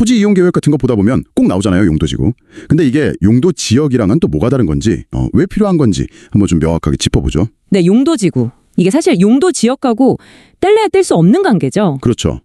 토지 이용 계획 같은 거 보다 보면 꼭 나오잖아요, 용도지구. 근데 이게 용도 지역이랑은 또 뭐가 다른 건지, 어, 왜 필요한 건지 한번 좀 명확하게 짚어보죠. 네, 용도지구. 이게 사실 용도 지역하고 뗄래야 뗄 수 없는 관계죠. 그렇죠.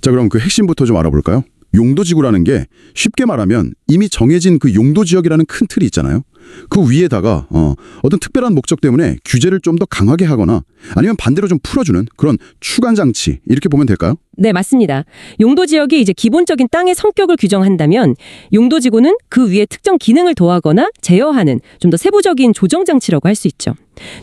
자, 그럼 그 핵심부터 좀 알아볼까요? 용도지구라는 게 쉽게 말하면 이미 정해진 그 용도지역이라는 큰 틀이 있잖아요. 그 위에다가 어, 어떤 특별한 목적 때문에 규제를 좀 더 강하게 하거나 아니면 반대로 좀 풀어주는 그런 추간 장치 이렇게 보면 될까요? 네, 맞습니다. 용도 지역이 이제 기본적인 땅의 성격을 규정한다면 용도 지구는 그 위에 특정 기능을 더하거나 제어하는 좀 더 세부적인 조정 장치라고 할 수 있죠.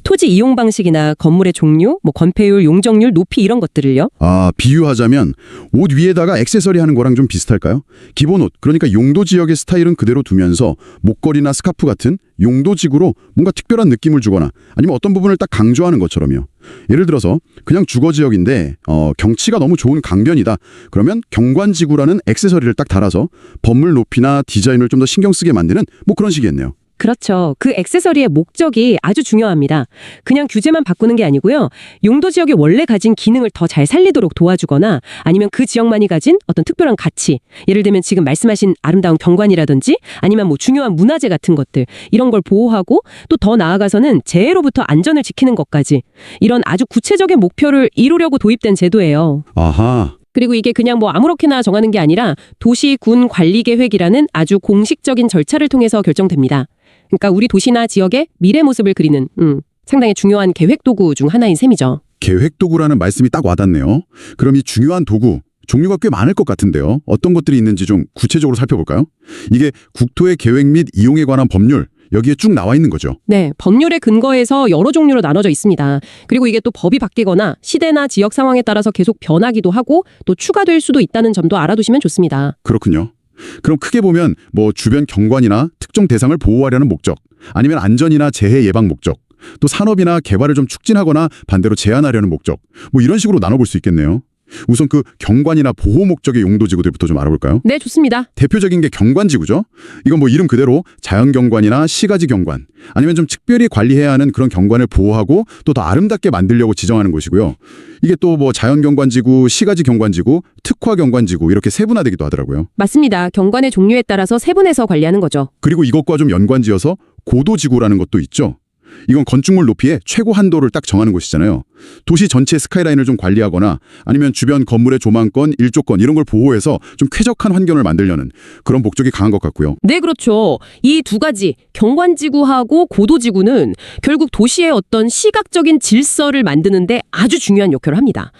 토지 이용 방식이나 건물의 종류, 뭐 건폐율, 용적률, 높이 이런 것들을요. 아, 비유하자면 옷 위에다가 액세서리 하는 거랑 좀 비슷할까요? 기본 옷, 그러니까 용도 지역의 스타일은 그대로 두면서 목걸이나 스카프 같은 용도 지구로 뭔가 특별한 느낌을 주거나 아니면 어떤 부분을 딱 강조하는 것처럼요. 예를 들어서 그냥 주거 지역인데 어, 경치가 너무 좋은 강변이다. 그러면 경관 지구라는 액세서리를 딱 달아서 건물 높이나 디자인을 좀 더 신경 쓰게 만드는 뭐 그런 식이겠네요. 그렇죠. 그 액세서리의 목적이 아주 중요합니다. 그냥 규제만 바꾸는 게 아니고요. 용도 지역이 원래 가진 기능을 더 잘 살리도록 도와주거나 아니면 그 지역만이 가진 어떤 특별한 가치. 예를 들면 지금 말씀하신 아름다운 경관이라든지 아니면 뭐 중요한 문화재 같은 것들 이런 걸 보호하고 또 더 나아가서는 재해로부터 안전을 지키는 것까지 이런 아주 구체적인 목표를 이루려고 도입된 제도예요. 아하. 그리고 이게 그냥 뭐 아무렇게나 정하는 게 아니라 도시군 관리 계획이라는 아주 공식적인 절차를 통해서 결정됩니다. 그러니까 우리 도시나 지역의 미래 모습을 그리는 음, 상당히 중요한 계획 도구 중 하나인 셈이죠. 계획 도구라는 말씀이 딱 와닿네요. 그럼 이 중요한 도구 종류가 꽤 많을 것 같은데요. 어떤 것들이 있는지 좀 구체적으로 살펴볼까요? 이게 국토의 계획 및 이용에 관한 법률 여기에 쭉 나와 있는 거죠. 네, 법률에 근거해서 여러 종류로 나눠져 있습니다. 그리고 이게 또 법이 바뀌거나 시대나 지역 상황에 따라서 계속 변하기도 하고 또 추가될 수도 있다는 점도 알아두시면 좋습니다. 그렇군요. 그럼 크게 보면 뭐 주변 경관이나 특정 대상을 보호하려는 목적, 아니면 안전이나 재해 예방 목적, 또 산업이나 개발을 좀 촉진하거나 반대로 제한하려는 목적, 뭐 이런 식으로 나눠볼 수 있겠네요. 우선 그 경관이나 보호 목적의 용도 지구들부터 좀 알아볼까요? 네, 좋습니다. 대표적인 게 경관지구죠. 이건 뭐 이름 그대로 자연경관이나 시가지 경관, 아니면 좀 특별히 관리해야 하는 그런 경관을 보호하고 또 더 아름답게 만들려고 지정하는 곳이고요. 이게 또 뭐 자연경관지구, 시가지 경관지구, 특화경관지구 이렇게 세분화되기도 하더라고요. 맞습니다. 경관의 종류에 따라서 세분해서 관리하는 거죠. 그리고 이것과 좀 연관지어서 고도지구라는 것도 있죠. 이건 건축물 높이의 최고 한도를 딱 정하는 곳이잖아요. 도시 전체 스카이라인을 좀 관리하거나 아니면 주변 건물의 조망권, 일조권 이런 걸 보호해서 좀 쾌적한 환경을 만들려는 그런 목적이 강한 것 같고요. 네, 그렇죠. 이 두 가지 경관지구하고 고도지구는 결국 도시의 어떤 시각적인 질서를 만드는데 아주 중요한 역할을 합니다.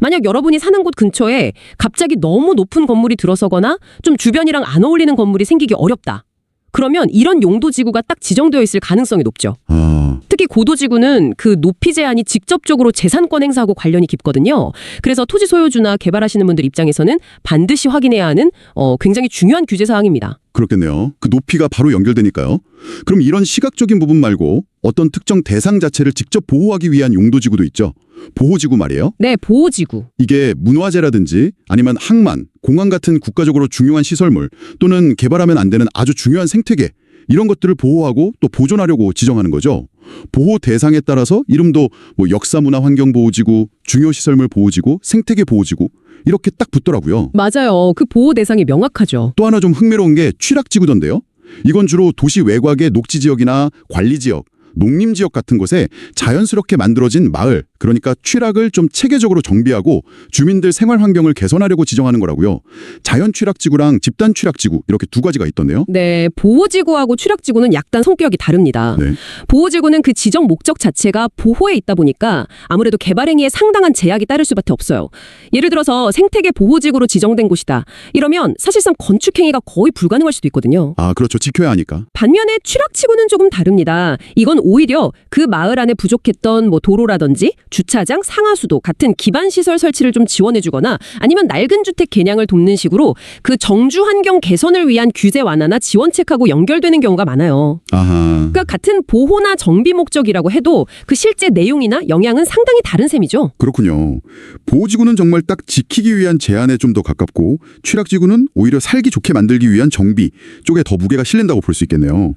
만약 여러분이 사는 곳 근처에 갑자기 너무 높은 건물이 들어서거나 좀 주변이랑 안 어울리는 건물이 생기기 어렵다. 그러면 이런 용도 지구가 딱 지정되어 있을 가능성이 높죠. 아, 특히 고도 지구는 그 높이 제한이 직접적으로 재산권 행사하고 관련이 깊거든요. 그래서 토지 소유주나 개발하시는 분들 입장에서는 반드시 확인해야 하는 어, 굉장히 중요한 규제 사항입니다. 그렇겠네요. 그 높이가 바로 연결되니까요. 그럼 이런 시각적인 부분 말고 어떤 특정 대상 자체를 직접 보호하기 위한 용도지구도 있죠. 보호지구 말이에요. 네, 보호지구. 이게 문화재라든지 아니면 항만, 공항 같은 국가적으로 중요한 시설물 또는 개발하면 안 되는 아주 중요한 생태계 이런 것들을 보호하고 또 보존하려고 지정하는 거죠. 보호 대상에 따라서 이름도 뭐 역사문화 환경보호지구, 중요시설물 보호지구, 생태계 보호지구 이렇게 딱 붙더라고요. 맞아요. 그 보호 대상이 명확하죠. 또 하나 좀 흥미로운 게 취락지구던데요. 이건 주로 도시 외곽의 녹지 지역이나 관리 지역, 농림 지역 같은 곳에 자연스럽게 만들어진 마을, 그러니까 취락을 좀 체계적으로 정비하고 주민들 생활 환경을 개선하려고 지정하는 거라고요. 자연 취락지구랑 집단 취락지구 이렇게 두 가지가 있던데요. 네, 보호지구하고 취락지구는 약간 성격이 다릅니다. 네. 보호지구는 그 지정 목적 자체가 보호에 있다 보니까 아무래도 개발 행위에 상당한 제약이 따를 수밖에 없어요. 예를 들어서 생태계 보호지구로 지정된 곳이다. 이러면 사실상 건축 행위가 거의 불가능할 수도 있거든요. 아, 그렇죠. 지켜야 하니까. 반면에 취락지구는 조금 다릅니다. 이건 오히려 그 마을 안에 부족했던 뭐 도로라든지 주차장, 상하수도 같은 기반 시설 설치를 좀 지원해 주거나 아니면 낡은 주택 개량을 돕는 식으로 그 정주 환경 개선을 위한 규제 완화나 지원책하고 연결되는 경우가 많아요. 아하. 그러니까 같은 보호나 정비 목적이라고 해도 그 실제 내용이나 영향은 상당히 다른 셈이죠. 그렇군요. 보호지구는 정말 딱 지키기 위한 제한에 좀 더 가깝고 취락지구는 오히려 살기 좋게 만들기 위한 정비 쪽에 더 무게가 실린다고 볼 수 있겠네요.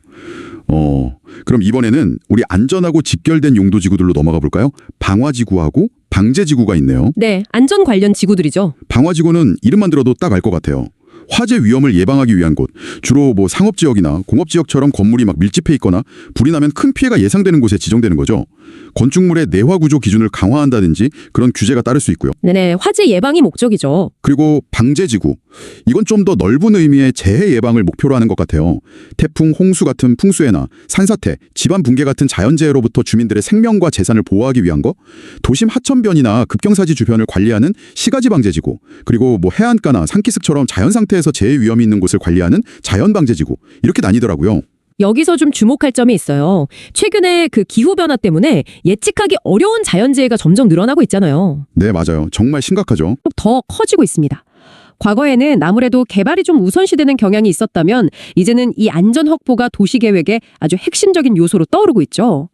어, 그럼 이번에는 우리 안전하고 직결된 용도 지구들로 넘어가 볼까요? 방화 지구하고 방제 지구가 있네요. 네, 안전 관련 지구들이죠. 방화 지구는 이름만 들어도 딱 알 것 같아요. 화재 위험을 예방하기 위한 곳, 주로 뭐 상업 지역이나 공업 지역처럼 건물이 막 밀집해 있거나 불이 나면 큰 피해가 예상되는 곳에 지정되는 거죠. 건축물의 내화 구조 기준을 강화한다든지 그런 규제가 따를 수 있고요. 네네, 화재 예방이 목적이죠. 그리고 방제 지구. 이건 좀 더 넓은 의미의 재해 예방을 목표로 하는 것 같아요. 태풍, 홍수 같은 풍수해나 산사태, 집안 붕괴 같은 자연재해로부터 주민들의 생명과 재산을 보호하기 위한 거. 도심 하천변이나 급경사지 주변을 관리하는 시가지 방제 지구. 그리고 뭐 해안가나 산기슭처럼 자연 상태 에서 재해 위험이 있는 곳을 관리하는 자연 방제지구. 이렇게 나뉘더라고요. 여기서 좀 주목할 점이 있어요. 최근에 그 기후변화 때문에 예측하기 어려운 자연재해가 점점 늘어나고 있잖아요. 네, 맞아요. 정말 심각하죠. 더 커지고 있습니다. 과거에는 아무래도 개발이 좀 우선시되는 경향이 있었다면 이제는 이 안전 확보가 도시 계획의 아주 핵심적인 요소로 떠오르고 있죠.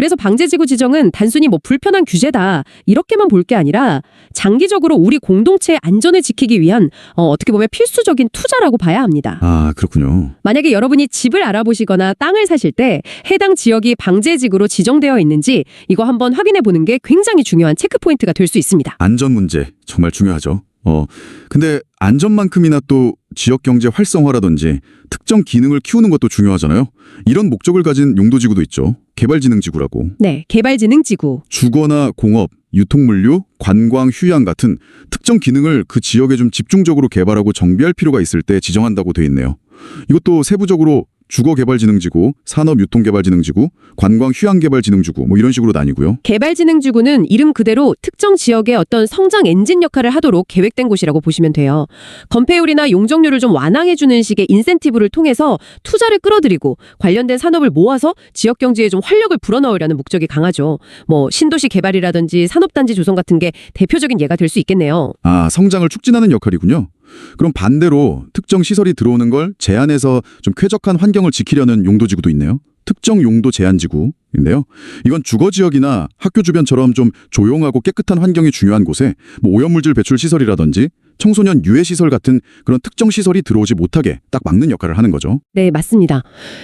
그래서 방제지구 지정은 단순히 뭐 불편한 규제다 이렇게만 볼 게 아니라 장기적으로 우리 공동체의 안전을 지키기 위한 어, 어떻게 보면 필수적인 투자라고 봐야 합니다. 아, 그렇군요. 만약에 여러분이 집을 알아보시거나 땅을 사실 때 해당 지역이 방제지구로 지정되어 있는지 이거 한번 확인해 보는 게 굉장히 중요한 체크 포인트가 될 수 있습니다. 안전 문제 정말 중요하죠. 어, 근데 안전만큼이나 또 지역 경제 활성화라든지 특정 기능을 키우는 것도 중요하잖아요. 이런 목적을 가진 용도지구도 있죠. 개발지능지구라고. 네, 개발지능지구. 주거나 공업, 유통물류, 관광, 휴양 같은 특정 기능을 그 지역에 좀 집중적으로 개발하고 정비할 필요가 있을 때 지정한다고 돼 있네요. 이것도 세부적으로 주거개발지능지구, 산업유통개발지능지구, 관광휴양개발지능지구 뭐 이런 식으로 나뉘고요. 개발지능지구는 이름 그대로 특정 지역의 어떤 성장 엔진 역할을 하도록 계획된 곳이라고 보시면 돼요. 건폐율이나 용적률을 좀 완화해주는 식의 인센티브를 통해서 투자를 끌어들이고 관련된 산업을 모아서 지역 경제에 좀 활력을 불어넣으려는 목적이 강하죠. 뭐 신도시 개발이라든지 산업단지 조성 같은 게 대표적인 예가 될 수 있겠네요. 아, 성장을 촉진하는 역할이군요. 그럼 반대로 특정 시설이 들어오는 걸 제한해서 좀 쾌적한 환경을 지키려는 용도지구도 있네요. 특정 용도 제한지구인데요. 이건 주거 지역이나 학교 주변처럼 좀 조용하고 깨끗한 환경이 중요한 곳에 뭐 오염물질 배출 시설이라든지 청소년 유해 시설 같은 그런 특정 시설이 들어오지 못하게 딱 막는 역할을 하는 거죠. 네, 맞습니다.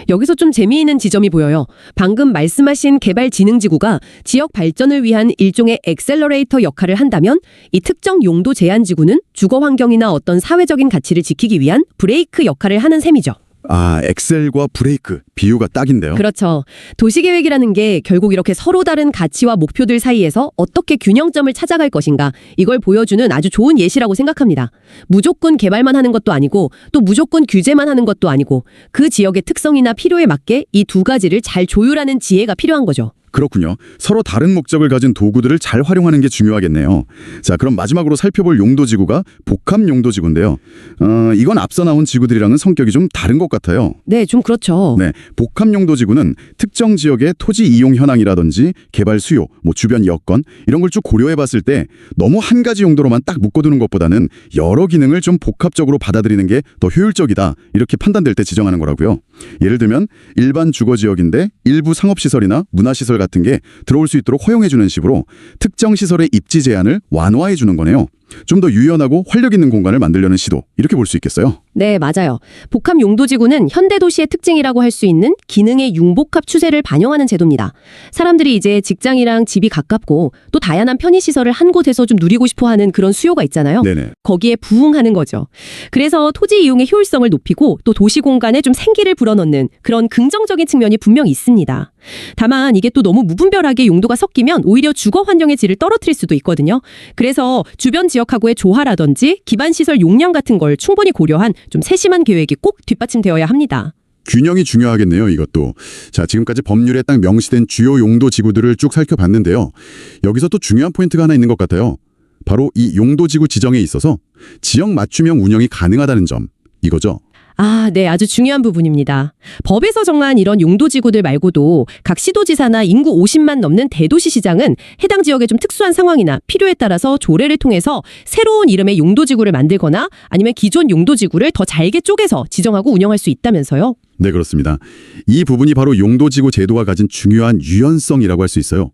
여기서 좀 재미있는 지점이 보여요. 방금 말씀하신 개발지능지구가 지역 발전을 위한 일종의 엑셀러레이터 역할을 한다면 이 특정 용도 제한 지구는 주거 환경이나 어떤 사회적인 가치를 지키기 위한 브레이크 역할을 하는 셈이죠. 아, 엑셀과 브레이크 비유가 딱인데요. 그렇죠. 도시계획이라는 게 결국 이렇게 서로 다른 가치와 목표들 사이에서 어떻게 균형점을 찾아갈 것인가 이걸 보여주는 아주 좋은 예시라고 생각합니다. 무조건 개발만 하는 것도 아니고 또 무조건 규제만 하는 것도 아니고 그 지역의 특성이나 필요에 맞게 이 두 가지를 잘 조율하는 지혜가 필요한 거죠. 그렇군요. 서로 다른 목적을 가진 도구들을 잘 활용하는 게 중요하겠네요. 자, 그럼 마지막으로 살펴볼 용도지구가 복합 용도지구인데요. 어, 이건 앞서 나온 지구들이랑은 성격이 좀 다른 것 같아요. 네, 좀 그렇죠. 네, 복합 용도지구는 특정 지역의 토지 이용 현황이라든지 개발 수요, 뭐 주변 여건 이런 걸 쭉 고려해 봤을 때 너무 한 가지 용도로만 딱 묶어두는 것보다는 여러 기능을 좀 복합적으로 받아들이는 게 더 효율적이다 이렇게 판단될 때 지정하는 거라고요. 예를 들면 일반 주거 지역인데 일부 상업 시설이나 문화 시설 같은 게 들어올 수 있도록 허용해 주는 식으로 특정 시설의 입지 제한을 완화해 주는 거네요. 좀 더 유연하고 활력 있는 공간을 만들려는 시도 이렇게 볼 수 있겠어요. 네, 맞아요. 복합 용도지구는 현대 도시의 특징이라고 할 수 있는 기능의 융복합 추세를 반영하는 제도입니다. 사람들이 이제 직장이랑 집이 가깝고 또 다양한 편의 시설을 한 곳에서 좀 누리고 싶어 하는 그런 수요가 있잖아요. 네네. 거기에 부응하는 거죠. 그래서 토지 이용의 효율성을 높이고 또 도시 공간에 좀 생기를 불어넣는 그런 긍정적인 측면이 분명 있습니다. 다만 이게 또 너무 무분별하게 용도가 섞이면 오히려 주거 환경의 질을 떨어뜨릴 수도 있거든요. 그래서 주변 지역하고의 조화라든지 기반 시설 용량 같은 걸 충분히 고려한 좀 세심한 계획이 꼭 뒷받침되어야 합니다. 균형이 중요하겠네요, 이것도. 자, 지금까지 법률에 딱 명시된 주요 용도 지구들을 쭉 살펴봤는데요. 여기서 또 중요한 포인트가 하나 있는 것 같아요. 바로 이 용도 지구 지정에 있어서 지역 맞춤형 운영이 가능하다는 점. 이거죠. 아, 네, 아주 중요한 부분입니다. 법에서 정한 이런 용도 지구들 말고도 각 시도지사나 인구 50만 넘는 대도시 시장은 해당 지역의 좀 특수한 상황이나 필요에 따라서 조례를 통해서 새로운 이름의 용도 지구를 만들거나 아니면 기존 용도 지구를 더 잘게 쪼개서 지정하고 운영할 수 있다면서요. 네, 그렇습니다. 이 부분이 바로 용도 지구 제도가 가진 중요한 유연성이라고 할 수 있어요.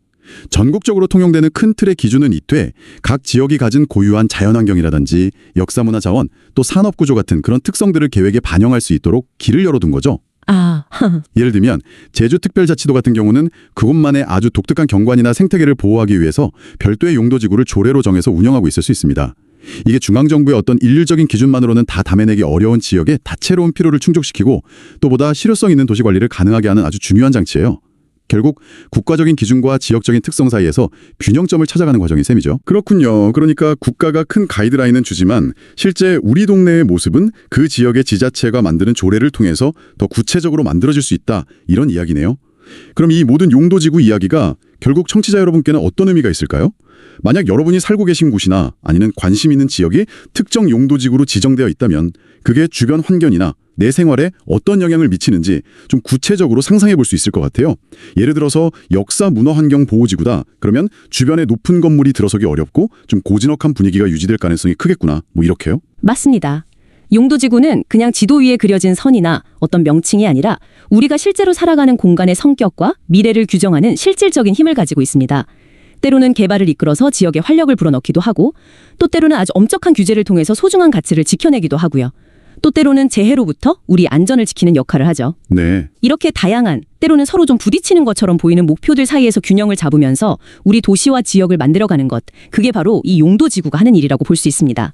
전국적으로 통용되는 큰 틀의 기준은 있되 각 지역이 가진 고유한 자연환경이라든지 역사문화 자원 또 산업구조 같은 그런 특성들을 계획에 반영할 수 있도록 길을 열어둔 거죠. 아, 예를 들면 제주특별자치도 같은 경우는 그곳만의 아주 독특한 경관이나 생태계를 보호하기 위해서 별도의 용도지구를 조례로 정해서 운영하고 있을 수 있습니다. 이게 중앙정부의 어떤 일률적인 기준만으로는 다 담아내기 어려운 지역의 다채로운 필요를 충족시키고 또 보다 실효성 있는 도시 관리를 가능하게 하는 아주 중요한 장치예요. 결국 국가적인 기준과 지역적인 특성 사이에서 균형점을 찾아가는 과정이 셈이죠. 그렇군요. 그러니까 국가가 큰 가이드라인은 주지만 실제 우리 동네의 모습은 그 지역의 지자체가 만드는 조례를 통해서 더 구체적으로 만들어질 수 있다. 이런 이야기네요. 그럼 이 모든 용도지구 이야기가 결국 청취자 여러분께는 어떤 의미가 있을까요? 만약 여러분이 살고 계신 곳이나 아니면 관심 있는 지역이 특정 용도지구로 지정되어 있다면 그게 주변 환경이나 내 생활에 어떤 영향을 미치는지 좀 구체적으로 상상해 볼 수 있을 것 같아요. 예를 들어서 역사 문화 환경 보호지구다. 그러면 주변에 높은 건물이 들어서기 어렵고 좀 고즈넉한 분위기가 유지될 가능성이 크겠구나. 뭐 이렇게요. 맞습니다. 용도지구는 그냥 지도 위에 그려진 선이나 어떤 명칭이 아니라 우리가 실제로 살아가는 공간의 성격과 미래를 규정하는 실질적인 힘을 가지고 있습니다. 때로는 개발을 이끌어서 지역에 활력을 불어넣기도 하고 또 때로는 아주 엄격한 규제를 통해서 소중한 가치를 지켜내기도 하고요. 또 때로는 재해로부터 우리 안전을 지키는 역할을 하죠. 네. 이렇게 다양한 때로는 서로 좀 부딪히는 것처럼 보이는 목표들 사이에서 균형을 잡으면서 우리 도시와 지역을 만들어가는 것 그게 바로 이 용도 지구가 하는 일이라고 볼 수 있습니다.